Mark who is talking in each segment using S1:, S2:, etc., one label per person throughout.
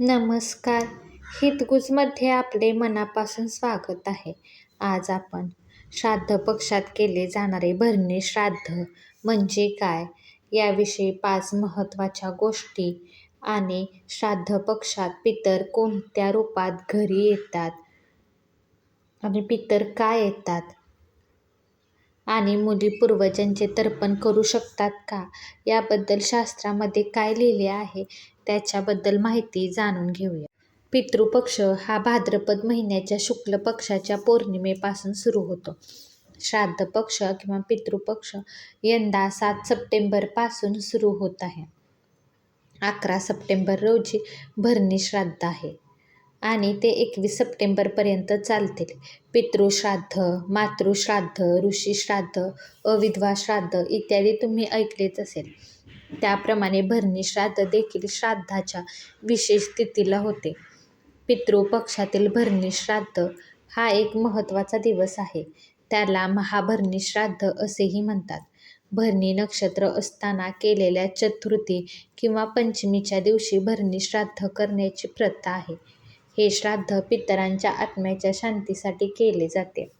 S1: नमस्कार. हितगुजमध्ये आपले मनापासून स्वागत आहे. आज आपण श्राद्ध पक्षात केले जाणारे भरणे श्राद्ध म्हणजे काय? याविषयी पाच महत्त्वाच्या गोष्टी आणि श्राद्ध पक्षात पितर कोणत्या रूपात घरी येतात आणि पितर काय येतात? आणि मुली पूर्वजांचे तर्पण करू शकतात का? याबद्दल शास्त्रामध्ये काय लिहिले आहे? त्याच्याबद्दल माहिती जाणून घेऊया. पितृपक्ष हा भाद्रपद महिन्याच्या शुक्ल पक्षाच्या पौर्णिमेपासून सुरू होतो. श्राद्ध पक्ष किंवा पितृपक्ष यंदा सात सप्टेंबरपासून सुरू होत आहे. अकरा सप्टेंबर रोजी भरणी श्राद्ध आहे आणि ते एकवीस सप्टेंबरपर्यंत चालतील. पितृश्राद्ध मातृश्राद्ध ऋषीश्राद्ध अविधवा श्राद्ध इत्यादी तुम्ही ऐकलेच असेल. त्याप्रमाणे भरणी श्राद्ध देखील श्राद्धाच्या विशेष तिथीला होते. पितृपक्षातील भरणी श्राद्ध हा एक महत्त्वाचा दिवस आहे. त्याला महाभरणी श्राद्ध असेही म्हणतात. भरणी नक्षत्र असताना केलेल्या चतुर्थी किंवा पंचमीच्या दिवशी भरणी श्राद्ध करण्याची प्रथा आहे. हे श्राद्ध पितरांच्या आत्म्याच्या शांतीसाठी केले जाते.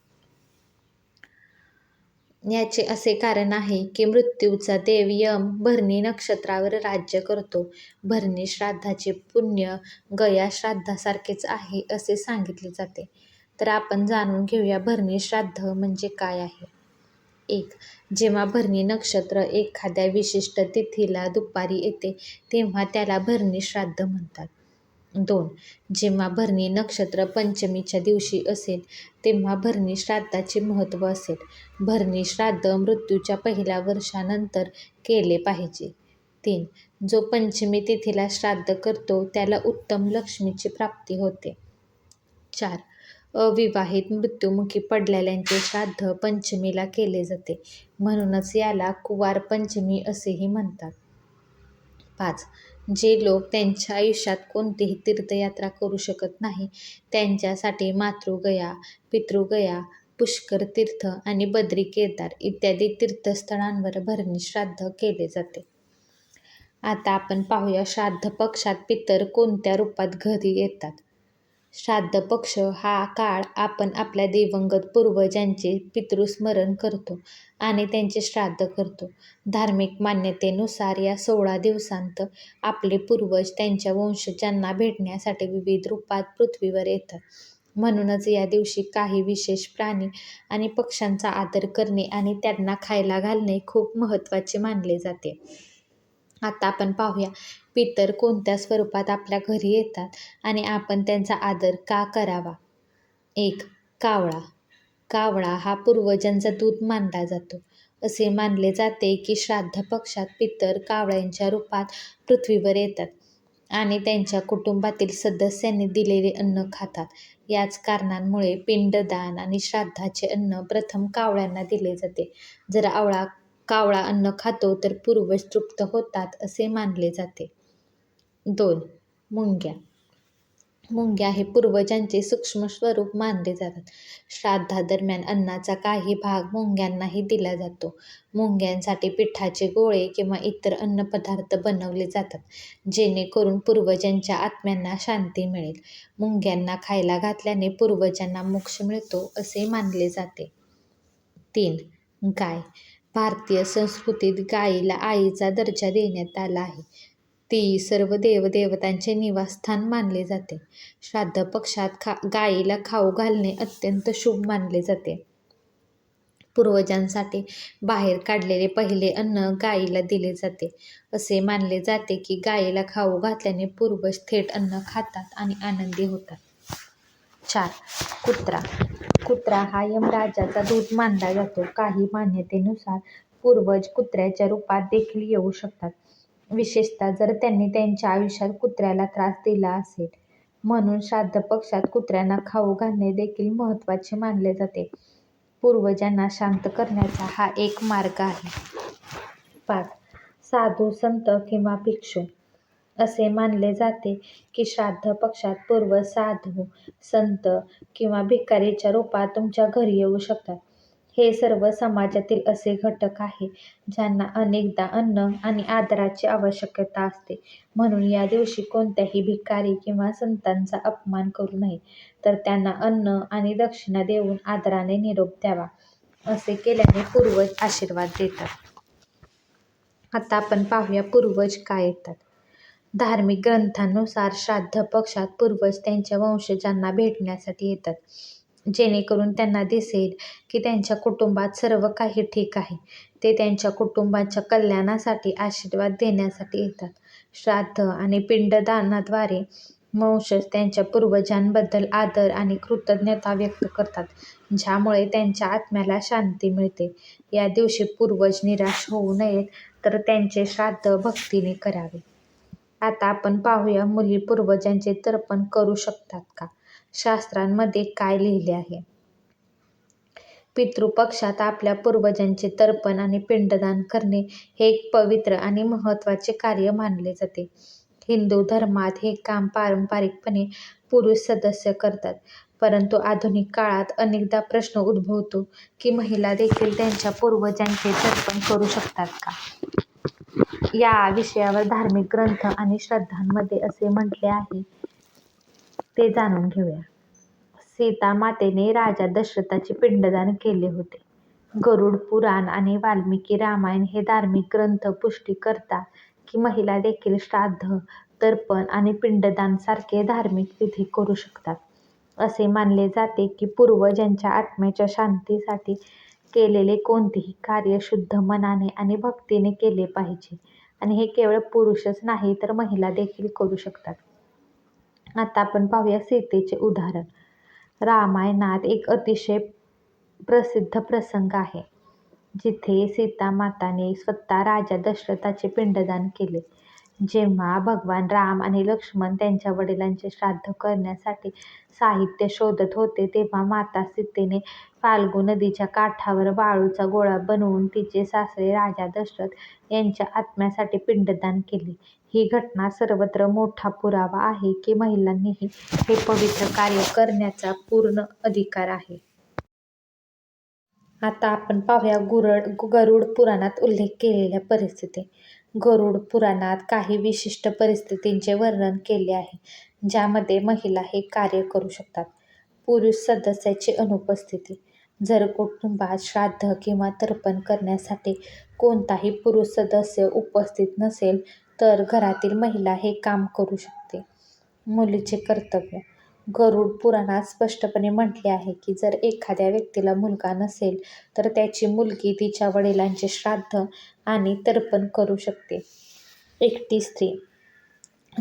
S1: याचे असे कारण आहे की मृत्यूचा देव यम भरणी नक्षत्रावर राज्य करतो. भरणी श्राद्धाचे पुण्य गया श्राद्धासारखेच आहे असे सांगितले जाते. तर आपण जाणून घेऊया भरणी श्राद्ध म्हणजे काय आहे. एक जेव्हा भरणी नक्षत्र एखाद्या विशिष्ट तिथीला दुपारी येते तेव्हा त्याला भरणी श्राद्ध म्हणतात. दोन. जेव्हा भरणी नक्षत्र पंचमीच्या दिवशी असेल तेव्हा भरणी श्राद्धाचे महत्त्व असेल. भरणी श्राद्ध मृत्यूच्या पहिल्या वर्षानंतर केले पाहिजे. तीन. जो पंचमी तिथीला श्राद्ध करतो त्याला उत्तम लक्ष्मीची प्राप्ती होते. चार. अविवाहित मृत्युमुखी पडलेल्यांचे श्राद्ध पंचमीला केले जाते. म्हणूनच याला कुवार पंचमी असेही म्हणतात. पाच. जे लोक त्यांच्या आयुष्यात कोणतीही तीर्थयात्रा करू शकत नाही त्यांच्यासाठी मातृगया पितृगया पुष्कर तीर्थ आणि बद्री केदार इत्यादी तीर्थस्थळांवर भरणे श्राद्ध केले जाते. आता आपण पाहूया श्राद्ध पक्षात पितर कोणत्या रूपात घरी येतात? श्राद्ध पक्ष हा काळ आपण आपल्या दिवंगत पूर्वजांचे पितृस्मरण करतो आणि त्यांचे श्राद्ध करतो. धार्मिक मान्यतेनुसार या सोळा दिवसांत आपले पूर्वज त्यांच्या वंशजांना भेटण्यासाठी विविध रूपात पृथ्वीवर येतात. म्हणूनच या दिवशी काही विशेष प्राणी आणि पक्ष्यांचा आदर करणे आणि त्यांना खायला घालणे खूप महत्त्वाचे मानले जाते. आता आपण पाहूया. पितर कोणत्या स्वरूपात आपल्या घरी येतात आणि आपण त्यांचा आदर का करावा? एक कावळा. कावळा हा पूर्वजांचा दूध मानला जातो. असे मानले जाते की श्राद्ध पक्षात पितर कावळ्यांच्या रूपात पृथ्वीवर येतात आणि त्यांच्या कुटुंबातील सदस्यांनी दिलेले अन्न खातात. याच कारणांमुळे पिंडदान आणि श्राद्धाचे अन्न प्रथम कावळ्यांना दिले जाते. जर आवळा कावळा अन्न खातो तर पूर्वज तृप्त होतात असे मानले जाते. दोन मुंग्या. मुंग्या हे पूर्वजांचे सूक्ष्म स्वरूप मानले जातात. श्राद्धादरम्यान अन्नाचा काही भाग मुंग्यांनाही दिला जातो. मुंग्यांसाठी पिठाचे गोळे किंवा इतर अन्नपदार्थ बनवले जातात जेणेकरून पूर्वजांच्या आत्म्यांना शांती मिळेल. मुंग्यांना खायला घातल्याने पूर्वजांना मोक्ष मिळतो असे मानले जाते. तीन गाय. भारतीय संस्कृतीत गायीला आईचा दर्जा देण्यात आला आहे. ती सर्व देवदेवतांचे निवासस्थान मानले जाते. श्राद्ध पक्षात खा गायीला खाऊ घालणे अत्यंत शुभ मानले जाते. पूर्वजांसाठी बाहेर काढलेले पहिले अन्न गायीला दिले जाते. असे मानले जाते की गायीला खाऊ घातल्याने पूर्वज थेट अन्न खातात आणि आनंदी होतात. चार. कुत्रा. कुत्रा हा यमराजाचा दूध मानला जातो. काही मान्यतेनुसार पूर्वज कुत्र्याच्या रूपात देखील येऊ शकतात. विशेषतः जर त्यांनी त्यांच्या आयुष्यात कुत्र्याला त्रास दिला असेल. म्हणून श्राद्ध पक्षात कुत्र्यांना खाऊ घालणे देखील महत्त्वाचे मानले जाते. पूर्वजांना शांत करण्याचा हा एक मार्ग आहे. पाच. साधू संत किंवा भिक्षू. असे मानले जाते की श्राद्ध पक्षात पूर्वज साधू संत किंवा भिकारीच्या रूपात तुमच्या घरी येऊ शकतात हे सर्व समाजातील असे घटक आहे ज्यांना अनेकदा अन्न आणि आदराची आवश्यकता असते. म्हणून या दिवशी कोणत्याही भिकारी किंवा संतांचा अपमान करू नये, तर त्यांना अन्न आणि दक्षिणा देऊन आदराने निरोप द्यावा. असे केल्याने पूर्वज आशीर्वाद देतात. आता आपण पाहूया पूर्वज का येतात. धार्मिक ग्रंथांनुसार श्राद्ध पक्षात पूर्वज त्यांच्या वंशजांना भेटण्यासाठी येतात, जेणेकरून त्यांना दिसेल की त्यांच्या कुटुंबात सर्व काही ठीक आहे. ते त्यांच्या कुटुंबाच्या कल्याणासाठी आशीर्वाद देण्यासाठी येतात. श्राद्ध आणि पिंडदानाद्वारे वंशज त्यांच्या पूर्वजांबद्दल आदर आणि कृतज्ञता व्यक्त करतात, ज्यामुळे त्यांच्या आत्म्याला शांती मिळते. या दिवशी पूर्वज निराश होऊ नयेत, तर त्यांचे श्राद्ध भक्तीने करावे. आता आपण पाहूया मुली पूर्वजांचे तर्पण करू शकतात का? शास्त्रांमध्ये काय लिहिले आहे? पितृपक्षात आपल्या पूर्वजांचे तर्पण आणि पिंडदान करणे हे एक पवित्र आणि महत्त्वाचे कार्य मानले जाते. हिंदू धर्मात हे काम पारंपरिकपणे पुरुष सदस्य करतात. परंतु आधुनिक काळात अनेकदा प्रश्न उद्भवतो की महिला देखील त्यांच्या पूर्वजांचे तर्पण करू शकतात का? या विषयावर धार्मिक ग्रंथ आणि श्रद्धांमध्ये असे म्हटले आहे, ते जाणून घेऊया. सीता मातेने राजा दशरथाचे पिंडदान केले होते. गरुड पुराण आणि वाल्मिकी रामायण हे धार्मिक ग्रंथ पुष्टी करतात की महिला देखील श्राद्ध, तर्पण आणि पिंडदान सारखे धार्मिक विधी करू शकतात. असे मानले जाते की पूर्वजांच्या आत्म्याच्या शांतीसाठी केलेले कोणतेही कार्य शुद्ध मनाने आणि भक्तीने केले पाहिजे आणि हे केवळ पुरुषच नाही तर महिला देखील करू शकतात. आता आपण पाहूया सीतेचे उदाहरण. रामायणात एक अतिशय प्रसिद्ध प्रसंग आहे, जिथे सीता माताने स्वतः राजा दशरथाचे पिंडदान केले. जेव्हा भगवान राम आणि लक्ष्मण त्यांच्या वडिलांचे श्राद्ध करण्यासाठी साहित्य शोधत होते, तेव्हा माता सीतेने फाल्गू नदीच्या काठावर वाळूचा गोळा बनवून तिचे सासरे राजा दशरथ यांच्या आत्म्यासाठी पिंडदान केले. ही घटना सर्वत्र मोठा पुरावा आहे की महिलांनीही हे पवित्र कार्य करण्याचा पूर्ण अधिकार आहे. आता आपण पाहूया गरुड पुराणात उल्लेख केलेल्या परिस्थिती. गरुड पुराणात काही विशिष्ट परिस्थितींचे वर्णन केले आहे, ज्यामध्ये महिला हे कार्य करू शकतात. पुरुष सदस्याची अनुपस्थिती. जर कुटुंबात श्राद्ध किंवा तर्पण करण्यासाठी कोणताही पुरुष सदस्य उपस्थित नसेल, तर घरातील महिला हे काम करू शकते. मुलीचे कर्तव्य. गरुड पुराणात स्पष्टपणे म्हटले आहे की जर एखाद्या व्यक्तीला मुलगा नसेल, तर त्याची मुलगी तिच्या वडिलांचे श्राद्ध आणि तर्पण करू शकते. एकटी स्त्री.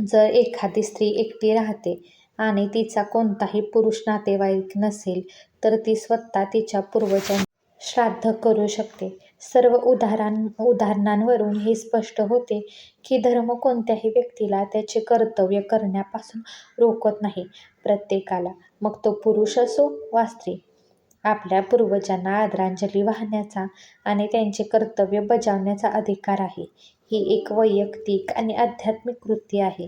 S1: जर एखादी स्त्री एकटी राहते आणि तिचा कोणताही पुरुष नातेवाईक नसेल, तर ती स्वतः तिच्या पूर्वजां श्राद्ध करू शकते. सर्व उदाहरण उदाहरणांवरून हे स्पष्ट होते की धर्म कोणत्याही व्यक्तीला त्याचे कर्तव्य करण्यापासून रोखत नाही. प्रत्येकाला, मग तो पुरुष असो वा स्त्री, आपल्या पूर्वजांना आदरांजली वाहण्याचा आणि त्यांचे कर्तव्य बजावण्याचा अधिकार आहे. ही एक वैयक्तिक आणि आध्यात्मिक कृती आहे.